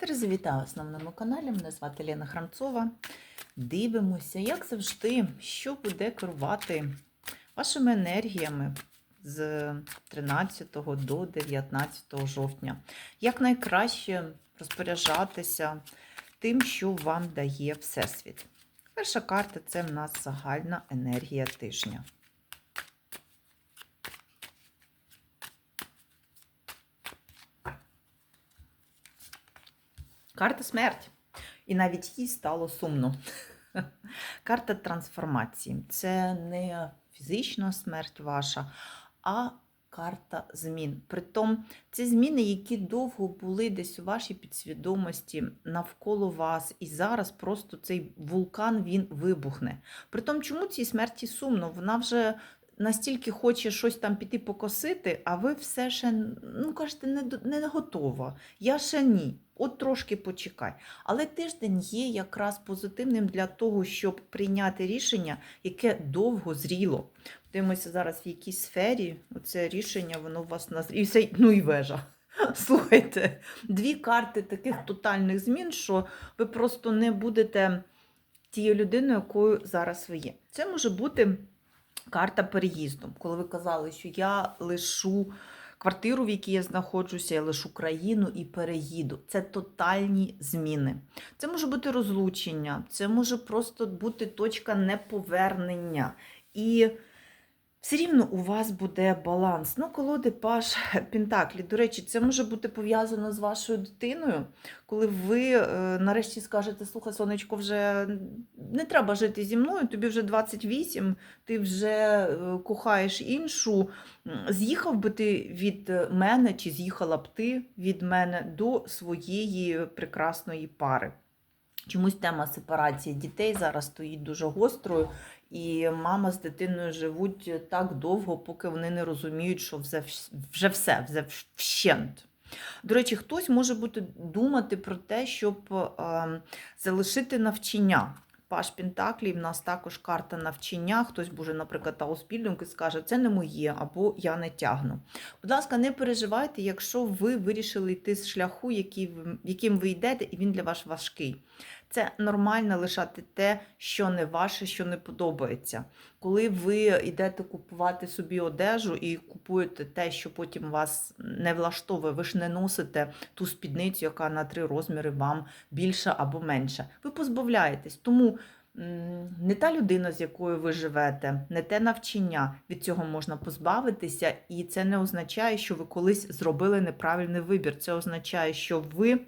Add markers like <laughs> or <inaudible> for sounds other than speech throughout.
Друзі, вітаю на каналі. Мене звати Лена Храмцова. Дивимося, як завжди, що буде керувати вашими енергіями з 13 до 19 жовтня. Як найкраще розпоряджатися тим, що вам дає Всесвіт. Перша карта це в нас загальна енергія тижня. Карта смерть. І навіть їй стало сумно. <laughs> Карта трансформації. Це не фізична смерть ваша, а карта змін. Притом, це зміни, які довго були десь у вашій підсвідомості навколо вас. І зараз просто цей вулкан він вибухне. Притом, чому цій смерті сумно? Вона вже настільки хоче щось там піти покосити, а ви все ще ну, кажете, не, не готова. Я ще ні. От трошки почекай. Але тиждень є якраз позитивним для того, щоб прийняти рішення, яке довго зріло. Дивимося зараз в якій сфері це рішення, воно у вас назріло. І все, ну і вежа. <laughs> Слухайте, дві карти таких тотальних змін, що ви просто не будете тією людиною, якою зараз ви є. Це може бути карта переїзду. Коли ви казали, що я лишу квартиру, в якій я знаходжуся, я лишу країну і переїду. Це тотальні зміни. Це може бути розлучення, це може просто бути точка неповернення. І все рівно у вас буде баланс. Ну, колоди Паш <laughs> Пентаклі. До речі, це може бути пов'язано з вашою дитиною, коли ви е, нарешті скажете, слухай, сонечко, вже не треба жити зі мною, тобі вже 28, ти вже е, кохаєш іншу. З'їхав би ти від мене, чи з'їхала б ти від мене до своєї прекрасної пари. Чомусь тема сепарації дітей зараз стоїть дуже гострою, і мама з дитиною живуть так довго, поки вони не розуміють, що вже, вже все, вже вщент. До речі, хтось може бути думати про те, щоб е, залишити навчання. Паш Пентаклі, в нас також карта навчання. Хтось буде, наприклад, Таусбільдинг і скаже, це не моє, або я не тягну. Будь ласка, не переживайте, якщо ви вирішили йти з шляху, який яким ви йдете, і він для вас важкий. Це нормально лишати те, що не ваше, що не подобається. Коли ви йдете купувати собі одежу і купуєте те, що потім вас не влаштовує, ви ж не носите ту спідницю, яка на три розміри вам більша або менша. Ви позбавляєтесь. Тому не та людина, з якою ви живете, не те навчання. Від цього можна позбавитися, і це не означає, що ви колись зробили неправильний вибір. Це означає, що ви.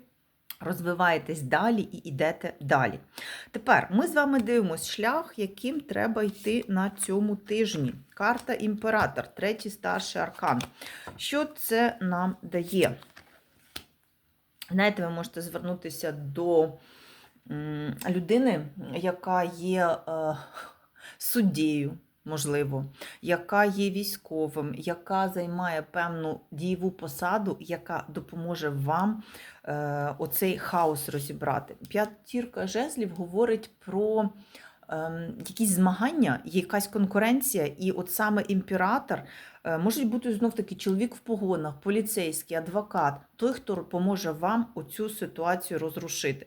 Розвиваєтесь далі і йдете далі. Тепер ми з вами дивимося шлях, яким треба йти на цьому тижні. Карта імператор, третій старший аркан. Що це нам дає? Знаєте, ви можете звернутися до людини, яка є е, суддєю, можливо, яка є військовим, яка займає певну дієву посаду, яка допоможе вам е, оцей хаос розібрати. П'ятірка жезлів говорить про ем, якісь змагання, якась конкуренція, і от саме імператор е, може бути знов таки чоловік в погонах, поліцейський, адвокат, той, хто допоможе вам оцю ситуацію розрушити.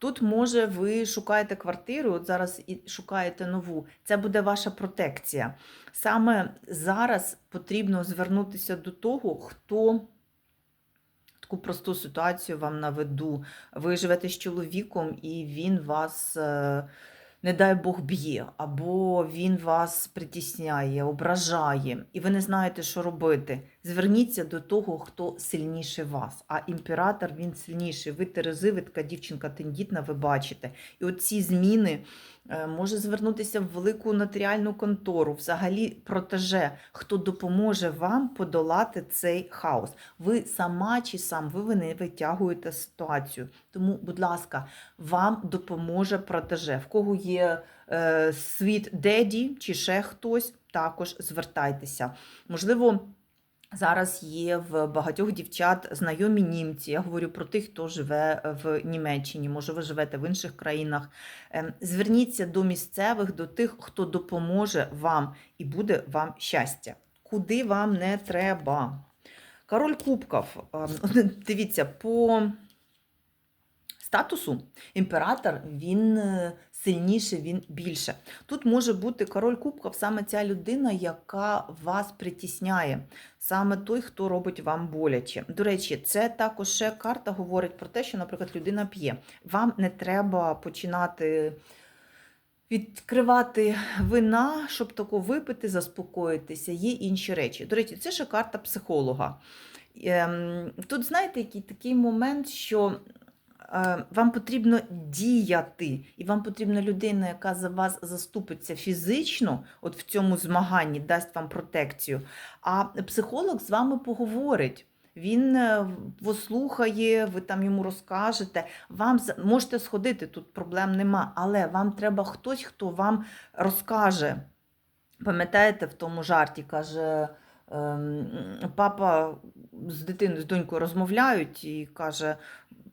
Тут, може, ви шукаєте квартиру, от зараз і шукаєте нову. Це буде ваша протекція. Саме зараз потрібно звернутися до того, хто таку просту ситуацію вам наведу. Ви живете з чоловіком, і він вас, е, не дай Бог, б'є, або він вас притісняє, ображає, і ви не знаєте, що робити. Зверніться до того, хто сильніше вас. А імператор він сильніший. Ви Терези, ви така дівчинка тендітна, ви бачите. І от ці зміни е, може звернутися в велику нотаріальну контору, взагалі протеже, хто допоможе вам подолати цей хаос. Ви сама чи сам ви, не витягуєте ситуацію. Тому, будь ласка, вам допоможе протеже. В кого є е, світ деді чи ще хтось, також звертайтеся. Можливо. Зараз є в багатьох дівчат знайомі німці. Я говорю про тих, хто живе в Німеччині, може, ви живете в інших країнах. Ем, Зверніться до місцевих, до тих, хто допоможе вам і буде вам щастя. Куди вам не треба? Король Кубков. Ем, <laughs> Дивіться, по статусу, імператор він е, сильніше, він більше. Тут може бути король кубків, саме ця людина, яка вас притісняє, саме той, хто робить вам боляче. До речі, це також ще карта говорить про те, що, наприклад, людина п'є. Вам не треба починати. Відкривати вина, щоб тако випити, заспокоїтися, є інші речі. До речі, це ще карта психолога. Ем, Тут, знаєте, який такий момент, що вам потрібно діяти, і вам потрібна людина, яка за вас заступиться фізично, от в цьому змаганні, дасть вам протекцію. А психолог з вами поговорить. Він е, послухає, ви там йому розкажете. Вам можете сходити, тут проблем нема, але вам треба хтось, хто вам розкаже. Пам'ятаєте, в тому жарті каже, ем, папа з дитиною, з донькою розмовляють і каже: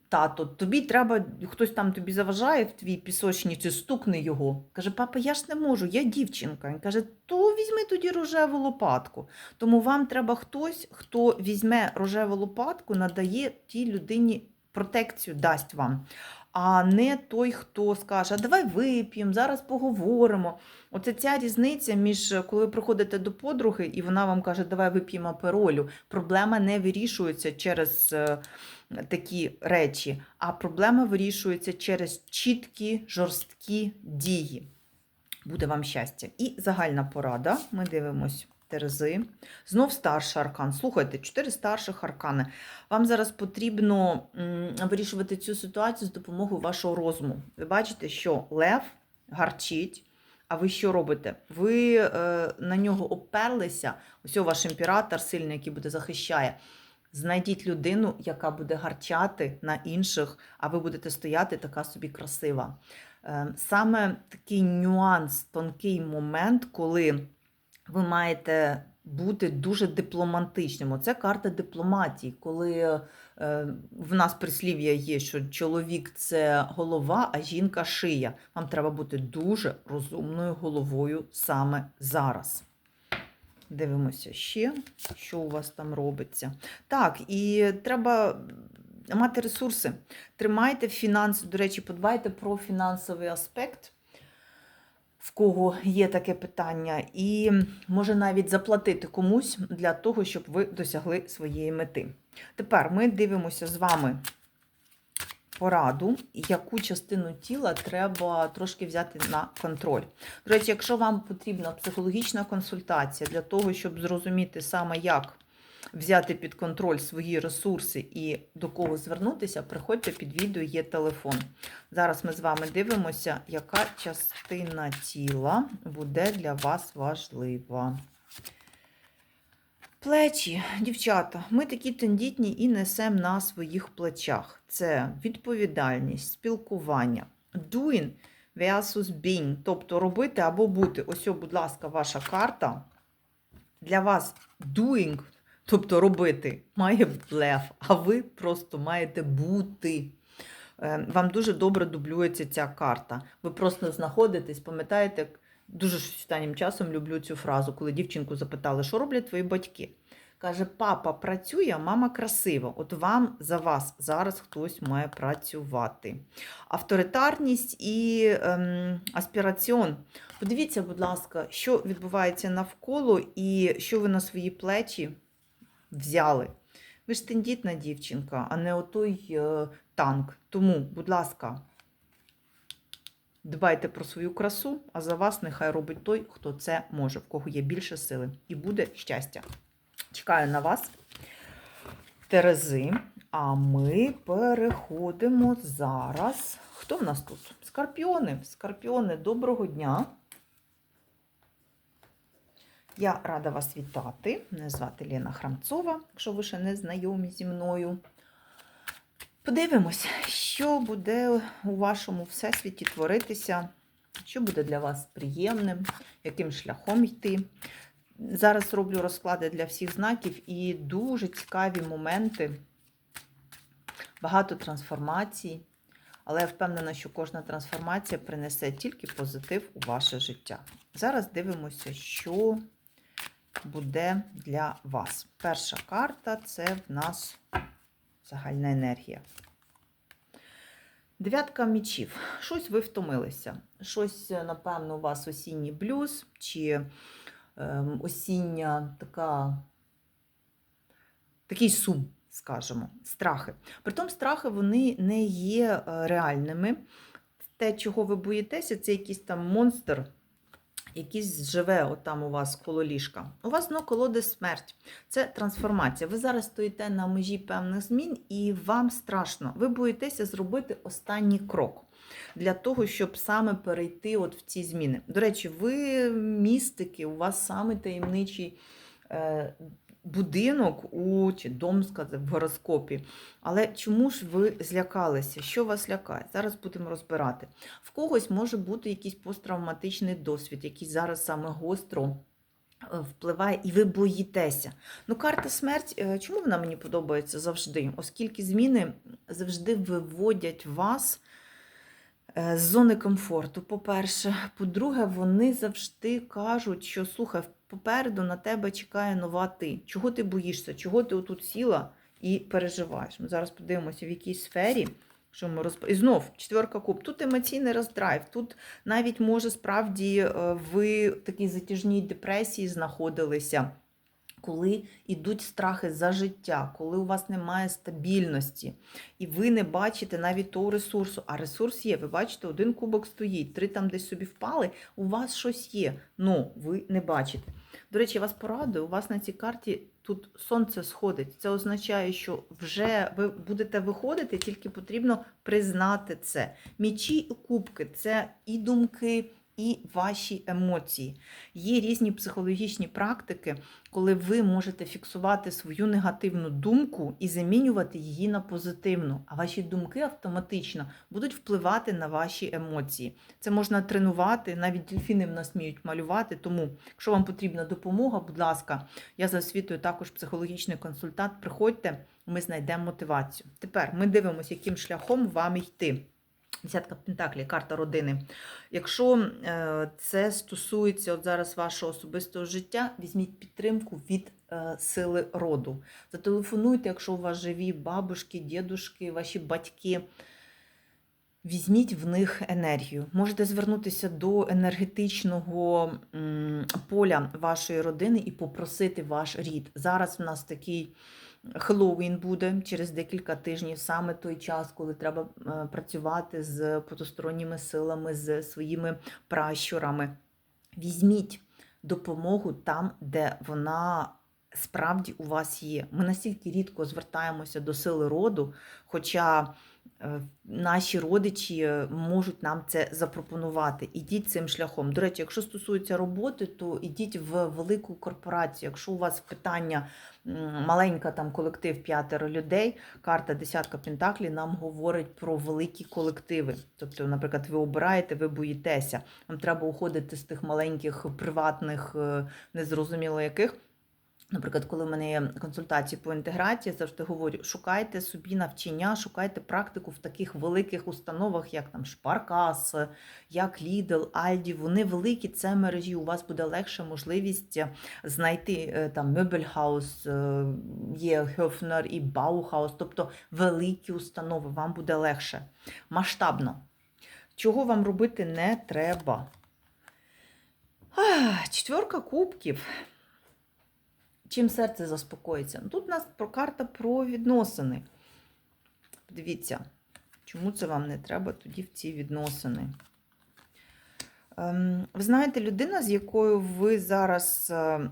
тато, тобі треба, хтось там тобі заважає в твій пісочниці, стукни його. Каже, папа, я ж не можу, я дівчинка. Він каже, то візьми тоді рожеву лопатку. Тому вам треба хтось, хто візьме рожеву лопатку, надає тій людині протекцію, дасть вам. А не той, хто скаже, а давай вип'ємо, зараз поговоримо. Оце ця різниця між коли ви приходите до подруги, і вона вам каже, давай вип'ємо аперолю. Проблема не вирішується через е, такі речі, а проблема вирішується через чіткі, жорсткі дії. Буде вам щастя. І загальна порада. Ми дивимось Терези. Знов старший аркан. Слухайте, чотири старших аркани. Вам зараз потрібно вирішувати цю ситуацію з допомогою вашого розуму. Ви бачите, що лев гарчить. А ви що робите? Ви е, на нього оперлися. Ось ваш імператор сильний, який буде захищає. Знайдіть людину, яка буде гарчати на інших, а ви будете стояти така собі красива. Е, Саме такий нюанс, тонкий момент, коли ви маєте бути дуже дипломатичним. Оце карта дипломатії, коли е, в нас прислів'я є, що чоловік це голова, а жінка шия. Вам треба бути дуже розумною головою саме зараз. Дивимося ще, що у вас там робиться. Так, і треба мати ресурси. Тримайте фінанси, до речі, подбайте про фінансовий аспект, в кого є таке питання, і може навіть заплатити комусь для того, щоб ви досягли своєї мети. Тепер ми дивимося з вами пораду, яку частину тіла треба трошки взяти на контроль. До речі, якщо вам потрібна психологічна консультація для того, щоб зрозуміти саме, як взяти під контроль свої ресурси і до кого звернутися, приходьте під відео, є телефон. Зараз ми з вами дивимося, яка частина тіла буде для вас важлива. Плечі, дівчата, ми такі тендітні і несемо на своїх плечах. Це відповідальність, спілкування, doing versus being, тобто робити або бути. Ось, будь ласка, ваша карта. Для вас doing, тобто робити, має лев, а ви просто маєте бути. Е, Вам дуже добре дублюється ця карта. Ви просто знаходитесь, пам'ятаєте, дуже останнім часом люблю цю фразу, коли дівчинку запитали, що роблять твої батьки. Каже, папа працює, мама красива. От вам за вас зараз хтось має працювати. Авторитарність і ем, аспіраціон. Подивіться, будь ласка, що відбувається навколо і що ви на свої плечі взяли. Ви ж тендітна дівчинка, а не отой е, танк. Тому, будь ласка, дбайте про свою красу, а за вас нехай робить той, хто це може, в кого є більше сили. І буде щастя. Чекаю на вас, Терези. А ми переходимо зараз. Хто в нас тут? Скорпіони. Скорпіони, доброго дня. Я рада вас вітати. Мене звати Лена Храмцова, якщо ви ще не знайомі зі мною. Подивимось, що буде у вашому всесвіті творитися, що буде для вас приємним, яким шляхом йти. Зараз роблю розклади для всіх знаків і дуже цікаві моменти, багато трансформацій, але я впевнена, що кожна трансформація принесе тільки позитив у ваше життя. Зараз дивимося, що буде для вас. Перша карта це в нас загальна енергія. Дев'ятка мічів. Щось ви втомилися. Щось, е, напевно, у вас осінній блюз чи ем, осіння така, такий сум, скажімо, страхи. Притом страхи вони не є е, реальними. Те, чого ви боїтеся, це якийсь там монстр, якийсь живе отам у вас коло ліжка. У вас ну, колоди смерть. Це трансформація. Ви зараз стоїте на межі певних змін, і вам страшно. Ви боїтеся зробити останній крок для того, щоб саме перейти от в ці зміни. До речі, ви містики, у вас саме таємничий. Е, Будинок у чи дом сказати, в гороскопі. Але чому ж ви злякалися? Що вас лякає? Зараз будемо розбирати. В когось може бути якийсь посттравматичний досвід, який зараз саме гостро е, впливає, і ви боїтеся. Ну, карта смерть, е, чому вона мені подобається завжди? Оскільки зміни завжди виводять вас з зони комфорту, по-перше. По-друге, вони завжди кажуть, що слухай, попереду на тебе чекає нова ти. Чого ти боїшся? Чого ти отут сіла і переживаєш? Ми зараз подивимося, в якій сфері. Що ми розп... І знов четверка куб. Тут емоційний роздрайв. Тут навіть може справді е, ви в такій затяжній депресії знаходилися, коли йдуть страхи за життя, коли у вас немає стабільності, і ви не бачите навіть того ресурсу. А ресурс є. Ви бачите, один кубок стоїть, три там десь собі впали. У вас щось є, ну ви не бачите. До речі, я вас порадую, у вас на цій карті тут сонце сходить. Це означає, що вже ви будете виходити, тільки потрібно признати це. Мічі і кубки це і думки, і ваші емоції. Є різні психологічні практики, коли ви можете фіксувати свою негативну думку і замінювати її на позитивну, а ваші думки автоматично будуть впливати на ваші емоції. Це можна тренувати, навіть дельфіни в нас вміють малювати. Тому, якщо вам потрібна допомога, будь ласка, я за освітою також психологічний консультант. Приходьте, ми знайдемо мотивацію. Тепер ми дивимося, яким шляхом вам йти. Десятка Пентаклі, карта родини. Якщо е, це стосується от зараз вашого особистого життя, візьміть підтримку від е, сили роду. Зателефонуйте, якщо у вас живі бабушки, дідушки, ваші батьки. Візьміть в них енергію. Можете звернутися до енергетичного поля вашої родини і попросити ваш рід. Зараз в нас такий Хеллоуін буде через декілька тижнів, саме той час, коли треба е, працювати з потусторонніми силами, з своїми пращурами. Візьміть допомогу там, де вона справді у вас є. Ми настільки рідко звертаємося до сили роду, хоча наші родичі е, можуть нам це запропонувати. Ідіть цим шляхом. До речі, якщо стосується роботи, то ідіть в велику корпорацію. Якщо у вас питання маленька там колектив п'ятеро людей, карта десятка пентаклі нам говорить про великі колективи. Тобто, наприклад, ви обираєте, ви боїтеся. Вам треба уходити з тих маленьких приватних, е, незрозуміло яких. Наприклад, коли в мене є консультації по інтеграції, завжди говорю: шукайте собі навчання, шукайте практику в таких великих установах, як там Шпаркас, як Lidl, Aldi. Вони великі, це мережі. У вас буде легше можливість знайти е, там Мебельхаус, є Höfner і Баухаус, тобто великі установи. Вам буде легше. Масштабно. Чого вам робити не треба? Четверка кубків. Чим серце заспокоїться? Тут у нас про карта про відносини. Дивіться, чому це вам не треба тоді в ці відносини? Ем, ви знаєте, людина, з якою ви зараз е,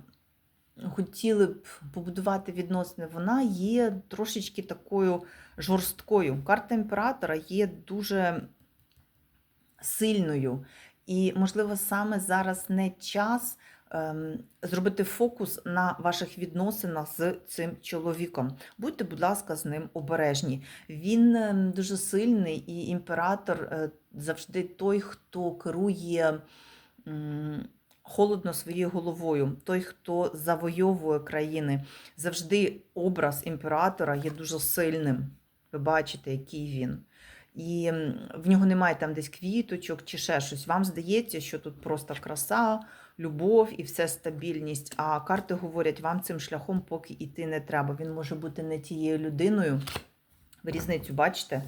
хотіли б побудувати відносини, вона є трошечки такою жорсткою. Карта імператора є дуже сильною. І, можливо, саме зараз не час зробити фокус на ваших відносинах з цим чоловіком. Будьте, будь ласка, з ним обережні. Він ем, дуже сильний, і імператор е, завжди той, хто керує. Холодно своєю головою, той, хто завойовує країни, завжди образ імператора є дуже сильним. Ви бачите, який він. І в нього немає там десь квіточок чи ще щось. Вам здається, що тут просто краса, любов і все стабільність. А карти говорять, вам цим шляхом поки йти не треба. Він може бути не тією людиною. Ви різницю бачите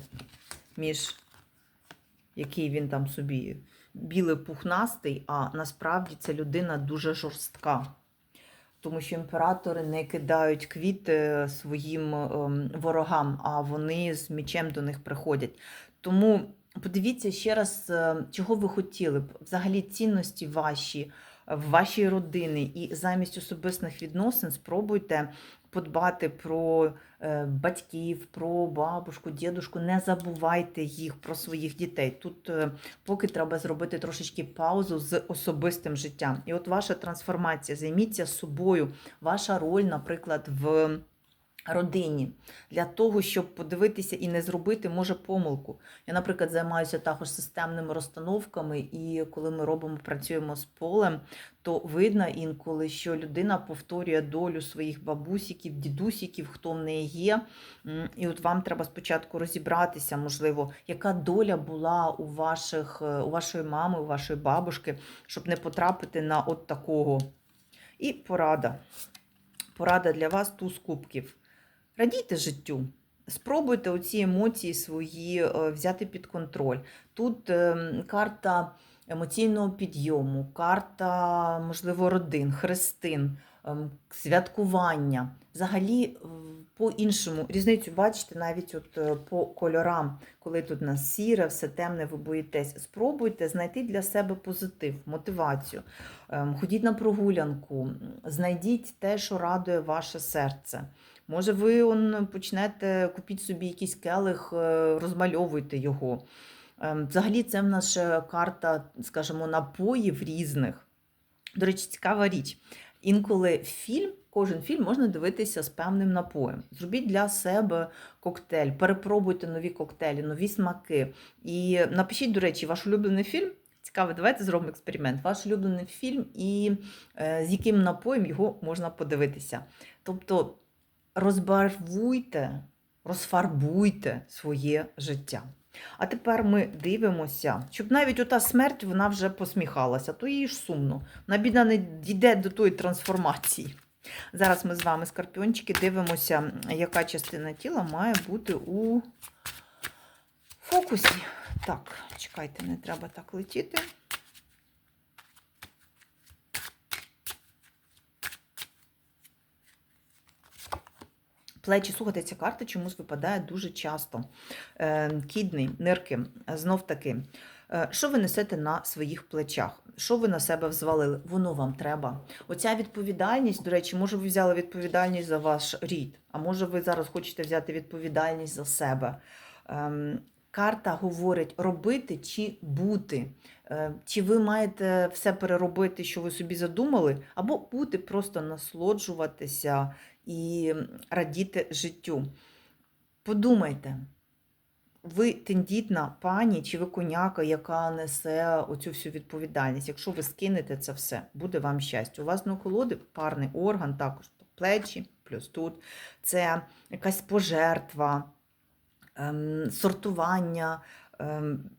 між який він там собі білий пухнастий, а насправді це людина дуже жорстка. Тому що імператори не кидають квіти своїм ем, ворогам, а вони з мічем до них приходять. Тому подивіться ще раз, е, чого ви хотіли б, взагалі цінності ваші, е, в вашій родини, і замість особистих відносин спробуйте подбати про е, батьків, про бабушку, дідушку. Не забувайте їх про своїх дітей. Тут е, поки треба зробити трошечки паузу з особистим життям. І от ваша трансформація, займіться собою, ваша роль, наприклад, в родині для того, щоб подивитися і не зробити, може, помилку. Я, наприклад, займаюся також системними розстановками, і коли ми робимо, працюємо з полем, то видно інколи, що людина повторює долю своїх бабусіків, дідусіків, хто в неї є. І от вам треба спочатку розібратися, можливо, яка доля була у ваших, е, у вашої мами, у вашої бабушки, щоб не потрапити на от такого. І порада. Порада для вас туз кубків. Радійте життю. Спробуйте оці емоції свої е, взяти під контроль. Тут ем, карта емоційного підйому, карта, можливо, родин, хрестин, ем, святкування. Взагалі, по-іншому різницю бачите навіть от е, по кольорам, коли тут нас сіре, все темне, ви боїтесь. Спробуйте знайти для себе позитив, мотивацію. Ем, Ходіть на прогулянку, знайдіть те, що радує ваше серце. Може, ви он, почнете купіть собі якийсь келих, е, розмальовуйте його. Ем, Взагалі, це в нас карта, скажімо, напоїв різних. До речі, цікава річ. Інколи фільм, кожен фільм можна дивитися з певним напоєм. Зробіть для себе коктейль, перепробуйте нові коктейлі, нові смаки. І напишіть, до речі, ваш улюблений фільм. Цікаво, давайте зробимо експеримент. Ваш улюблений фільм і е, з яким напоєм його можна подивитися. Тобто розбарвуйте, розфарбуйте своє життя. А тепер ми дивимося, щоб навіть ота смерть вона вже посміхалася, то їй ж сумно. Вона бідна не дійде до тої трансформації. Зараз ми з вами, скорпіончики, дивимося, яка частина тіла має бути у фокусі. Так, чекайте, не треба так летіти. Плечі, слухайте, ця карта чомусь випадає дуже часто. Е, Кідний, нирки, знов таки. Е, Що ви несете на своїх плечах? Що ви на себе взвалили? Воно вам треба. Оця відповідальність, до речі, може, ви взяли відповідальність за ваш рід, а може, ви зараз хочете взяти відповідальність за себе. Ем, Карта говорить робити чи бути. Е, Чи ви маєте все переробити, що ви собі задумали, або бути, просто насолоджуватися і радіти життю. Подумайте, ви тендітна пані чи ви коняка, яка несе оцю всю відповідальність. Якщо ви скинете це все, буде вам щастя. У вас на колоди парний орган, також плечі, плюс тут. Це якась пожертва, ем, сортування, ем,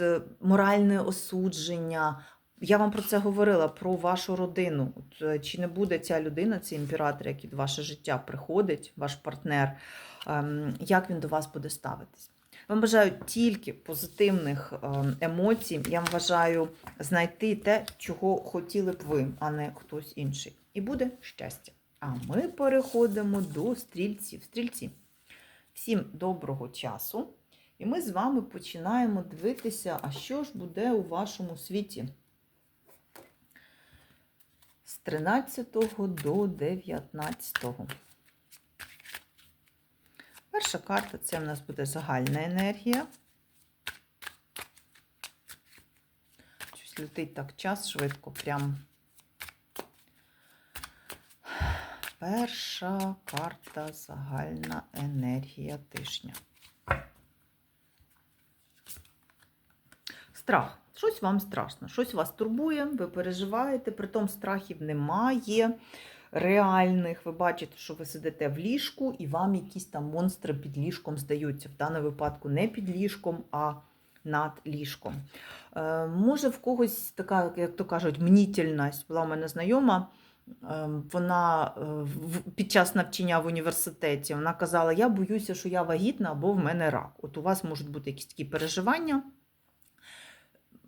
е, моральне осудження. Я вам про це говорила, про вашу родину. Е, чи не буде ця людина, цей імператор, який в ваше життя приходить, ваш партнер, ем, як він до вас буде ставитись? Вам бажаю тільки позитивних ем, емоцій. Я вам бажаю знайти те, чого хотіли б ви, а не хтось інший. І буде щастя. А ми переходимо до стрільців. Стрільці. Всім доброго часу. І ми з вами починаємо дивитися, а що ж буде у вашому світі з 13 до 19. Перша карта це в нас буде загальна енергія. Щось летить так час швидко, прям. Перша карта загальна енергія тижня. Страх. Щось вам страшно, щось вас турбує, ви переживаєте, притом страхів немає реальних. Ви бачите, що ви сидите в ліжку, і вам якісь там монстри під ліжком здаються. В даному випадку не під ліжком, а над ліжком. Е, може, в когось така, як то кажуть, мнітельність була в мене знайома. Е, Вона е, під час навчання в університеті вона казала: Я боюся, що я вагітна або в мене рак. От у вас можуть бути якісь такі переживання.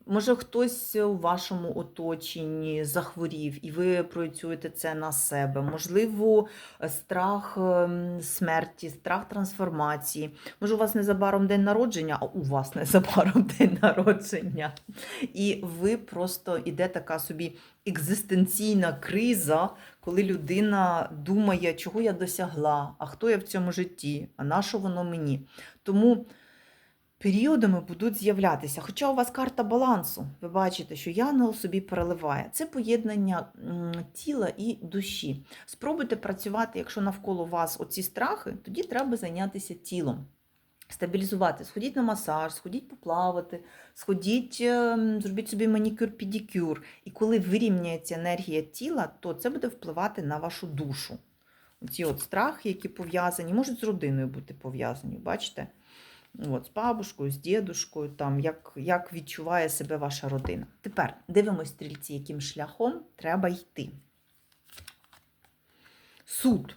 Може, хтось у вашому оточенні захворів, і ви проєцюєте це на себе. Можливо, страх ем, смерті, страх трансформації. Може, у вас незабаром день народження, а у вас незабаром <laughs> день народження. І ви просто іде така собі екзистенційна криза, коли людина думає, чого я досягла, а хто я в цьому житті, а на що воно мені. Тому періодами будуть з'являтися. Хоча у вас карта балансу, ви бачите, що янгол собі переливає. Це поєднання тіла і душі. Спробуйте працювати, якщо навколо вас оці страхи, тоді треба зайнятися тілом. Стабілізувати, сходіть на масаж, сходіть поплавати, сходіть, ем, зробіть собі манікюр-педикюр. І коли вирівняється енергія тіла, то це буде впливати на вашу душу. Ці от страхи, які пов'язані, можуть з родиною бути пов'язані, бачите? От, з бабушкою, з дідушкою, там, як, як відчуває себе ваша родина. Тепер дивимось стрільці, яким шляхом треба йти. Суд.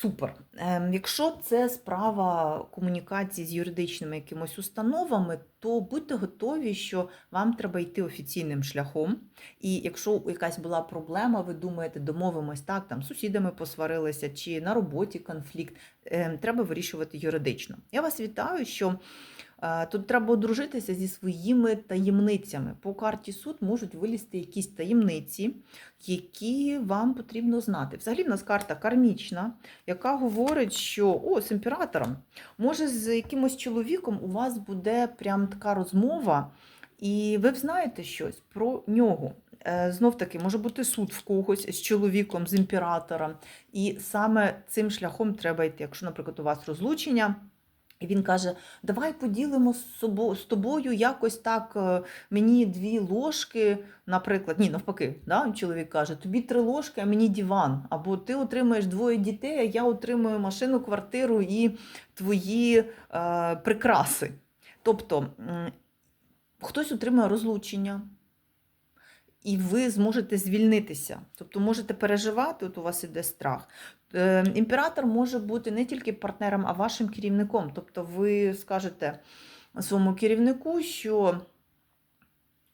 Супер. Ем, якщо це справа комунікації з юридичними якимось установами, то будьте готові, що вам треба йти офіційним шляхом. І якщо якась була проблема, ви думаєте, домовимось так, там сусідами посварилися чи на роботі конфлікт, ем, треба вирішувати юридично. Я вас вітаю, що тут треба одружитися зі своїми таємницями. По карті суд можуть вилізти якісь таємниці, які вам потрібно знати. Взагалі, в нас карта кармічна, яка говорить, що о, з імператором, може, з якимось чоловіком у вас буде прям така розмова, і ви б знаєте щось про нього. Е, Знов таки, може бути суд в когось з чоловіком, з імператором. І саме цим шляхом треба йти. Якщо, наприклад, у вас розлучення. І він каже: Давай поділимо з з тобою якось так е, мені дві ложки, наприклад, ні, навпаки, да? чоловік каже, тобі три ложки, а мені диван. Або ти отримаєш двоє дітей, а я отримую машину, квартиру і твої е, прикраси. Тобто хтось отримує розлучення. І ви зможете звільнитися. Тобто можете переживати, от у вас іде страх. Е, Імператор може бути не тільки партнером, а вашим керівником. Тобто ви скажете своєму керівнику, що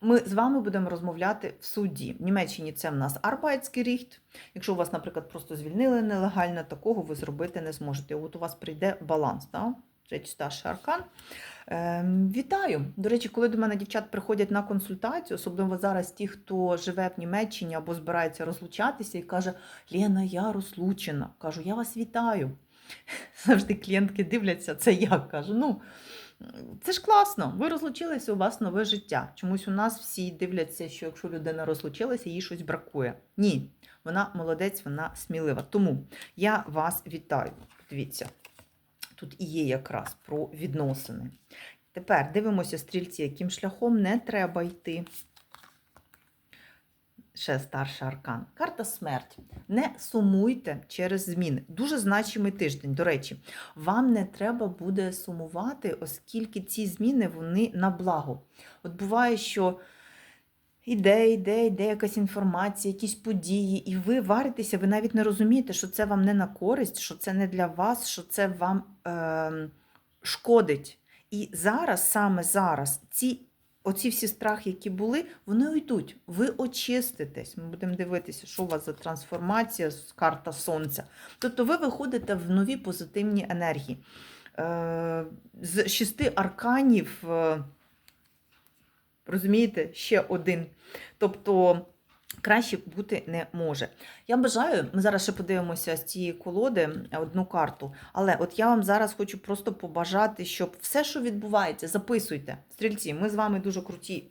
ми з вами будемо розмовляти в суді. В Німеччині це в нас Arbeitsgericht. Якщо у вас, наприклад, просто звільнили нелегально, такого ви зробити не зможете. От у вас прийде баланс. Да? Старший аркан. Ем, вітаю! До речі, коли до мене дівчат приходять на консультацію, особливо зараз ті, хто живе в Німеччині або збирається розлучатися і каже: Лена, я розлучена. Кажу, я вас вітаю. <laughs> Завжди клієнтки дивляться, це як кажу. Ну, це ж класно, ви розлучилися, у вас нове життя. Чомусь у нас всі дивляться, що якщо людина розлучилася, їй щось бракує. Ні, вона молодець, вона смілива. Тому я вас вітаю. Дивіться, тут і є якраз про відносини. Тепер дивимося стрільці, яким шляхом не треба йти. Ще старший аркан. Карта смерть. Не сумуйте через зміни. Дуже значимий тиждень. До речі, вам не треба буде сумувати, оскільки ці зміни вони на благо. От буває, що іде, йде, йде якась інформація, якісь події, і ви варитеся, ви навіть не розумієте, що це вам не на користь, що це не для вас, що це вам е, шкодить. І зараз, саме зараз, ці оці всі страхи, які були, вони уйдуть. Ви очиститесь. Ми будемо дивитися, що у вас за трансформація з карта сонця. Тобто ви виходите в нові позитивні енергії. Е, З шести арканів, е, розумієте, ще один. Тобто. Краще бути не може. Я бажаю, ми зараз ще подивимося з цієї колоди одну карту. Але от я вам зараз хочу просто побажати, щоб все, що відбувається, записуйте. Стрільці, ми з вами дуже круті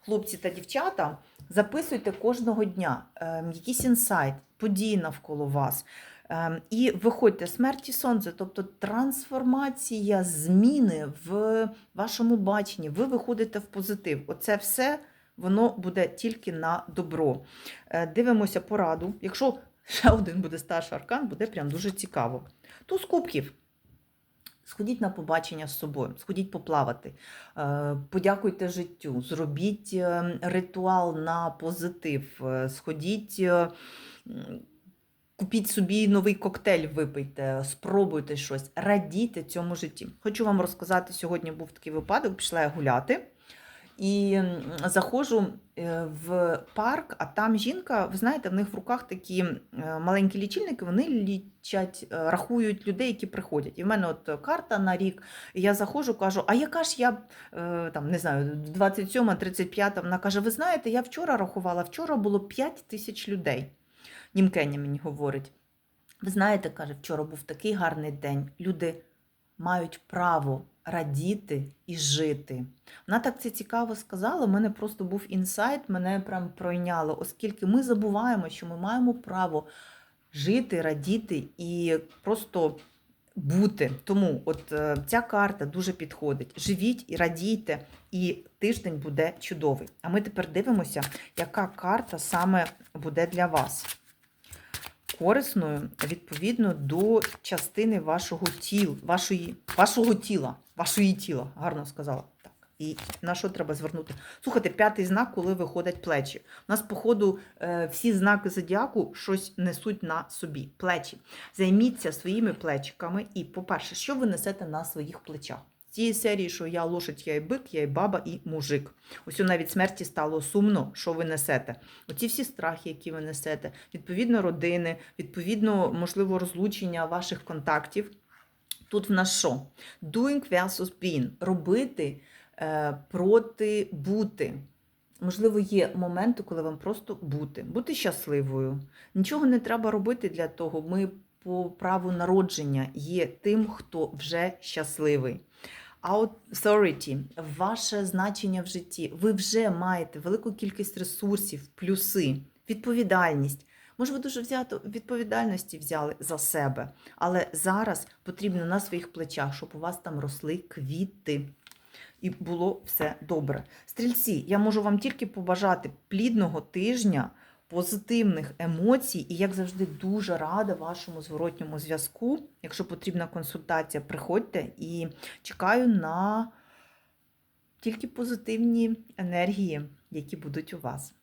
хлопці та дівчата. Записуйте кожного дня ем, якийсь інсайт, події навколо вас. Ем, і виходьте смерті сонця, тобто трансформація, зміни в вашому баченні. Ви виходите в позитив. Оце все воно буде тільки на добро. Е, Дивимося пораду. Якщо ще один буде старший аркан, буде прям дуже цікаво. Туз кубків. Сходіть на побачення з собою, сходіть поплавати, е, подякуйте життю, зробіть е, ритуал на позитив, е, сходіть, купіть собі новий коктейль, випийте, спробуйте щось, радійте цьому житті. Хочу вам розказати, сьогодні був такий випадок, пішла я гуляти. І заходжу е, в парк, а там жінка, ви знаєте, в них в руках такі е, маленькі лічильники, вони лічать, е, рахують людей, які приходять. І в мене от карта на рік. І я заходжу, кажу, а яка ж я там не знаю, 27, 35, вона каже: Ви знаєте, я вчора рахувала, вчора було 5 тисяч людей. Німкеня мені говорить. Ви знаєте, каже, вчора був такий гарний день. Люди мають право радіти і жити. Вона так це цікаво сказала. У мене просто був інсайт, мене прям пройняло, оскільки ми забуваємо, що ми маємо право жити, радіти і просто бути. Тому от е, ця карта дуже підходить. Живіть і радійте, і тиждень буде чудовий. А ми тепер дивимося, яка карта саме буде для вас. Корисною відповідно до частини вашого тіл, вашої, вашого тіла, вашої тіла, гарно сказала. Так. І на що треба звернути? Слухайте, п'ятий знак, коли виходять плечі. У нас, походу, е, всі знаки зодіаку щось несуть на собі. Плечі. Займіться своїми плечиками. І, по-перше, що ви несете на своїх плечах? Цієї серії, що я лошадь, я і бик, я і баба, і мужик. Ось у навіть смерті стало сумно, що ви несете. Оці всі страхи, які ви несете, відповідно, родини, відповідно, можливо, розлучення ваших контактів. Тут в нас що? Doing versus being. Робити е, проти бути. Можливо, є моменти, коли вам просто бути, бути щасливою. Нічого не треба робити для того. Ми по праву народження є тим, хто вже щасливий. Authority – ваше значення в житті. Ви вже маєте велику кількість ресурсів, плюси, відповідальність. Може, ви дуже взято відповідальності взяли за себе, але зараз потрібно на своїх плечах, щоб у вас там росли квіти. І було все добре. Стрільці, я можу вам тільки побажати плідного тижня, позитивних емоцій, і, як завжди, дуже рада вашому зворотньому зв'язку. Якщо потрібна консультація, приходьте і чекаю на тільки позитивні енергії, які будуть у вас.